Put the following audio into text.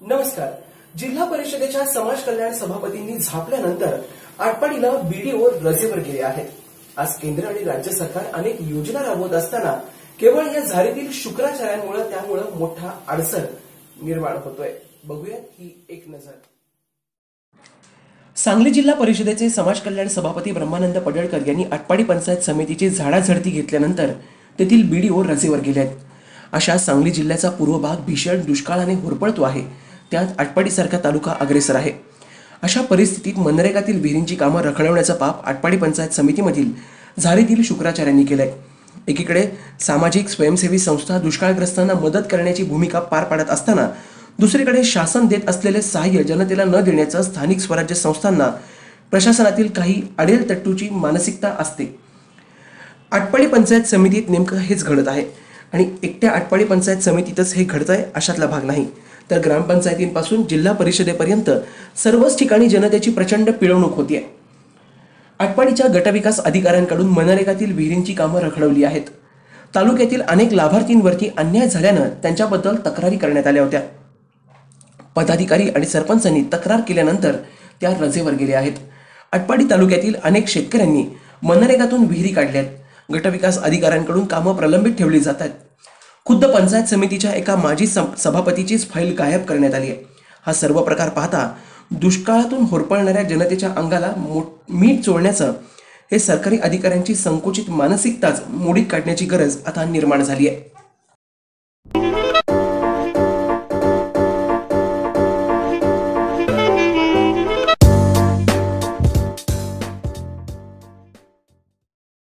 नमस्कार. जिल्हा परिषदेच्या समाज कल्याण सभापतींनी झापल्यानंतर आटपाडीला बीडीओ रजेवर गेले आहेत आज केंद्र आणि राज्य सरकार अनेक योजना राबवत असताना केवळ या झारीतील शुक्राचार्यांमुळे त्यामुळे मोठा अडचण निर्माण होतोय. बघूया ही एक नजर. सांगली जिल्हा परिषदेचे समाज कल्याण सभापती ब्रह्मानंद पडळकर यांनी आटपाडी पंचायत समितीची झाडाझडती घेतल्यानंतर तेथील बीडीओ रजेवर गेले आहेत अशा सांगली जिल्ह्याचा पूर्व भाग भीषण दुष्काळाने होरपळतो आहे. त्यात आटपाडीसारखा तालुका अग्रेसर आहे. अशा परिस्थितीत मनरेगातील विहिरींची कामं रखडवण्याचा पाप आटपाडी पंचायत समितीमधील झारीतील शुक्राचार्यांनी केलंय. एकीकडे सामाजिक स्वयंसेवी संस्था दुष्काळग्रस्तांना मदत करण्याची भूमिका पार पाडत असताना दुसरीकडे शासन देत असलेले सहाय्य जनतेला न देण्याचं स्थानिक स्वराज्य संस्थांना प्रशासनातील काही अडेल तट्टूची मानसिकता असते. आटपाडी पंचायत समितीत नेमकं हेच घडत आहे आणि एकट्या आटपाडी पंचायत समितीतच हे घडत आहे अशातला भाग नाही. तर ग्रामपंचायतींपासून जिल्हा परिषदेपर्यंत सर्वच ठिकाणी जनतेची प्रचंड पिळवणूक होती आहे आटपाडीच्या गटविकास अधिकाऱ्यांकडून मनरेगातील विहिरींची कामं रखडवली आहेत. तालुक्यातील अनेक लाभार्थींवरती अन्याय झाल्यानं त्यांच्याबद्दल तक्रारी करण्यात आल्या होत्या. पदाधिकारी आणि सरपंचांनी तक्रार केल्यानंतर त्या रजेवर गेले आहेत. आटपाडी तालुक्यातील अनेक शेतकऱ्यांनी मनरेगातून विहिरी काढल्यात. गटविकास अधिकाऱ्यांकडून कामं प्रलंबित ठेवली जातात खुद्द पंचायत समितीच्या एका माजी सभापतीचीच फाईल गायब करण्यात आली आहे. हा सर्व प्रकार पाहता दुष्काळातून होरपळणाऱ्या जनतेच्या अंगाला मीठ चोळण्याचं हे सरकारी अधिकाऱ्यांची संकुचित मानसिकताच मोडीत काढण्याची गरज आता निर्माण झाली आहे.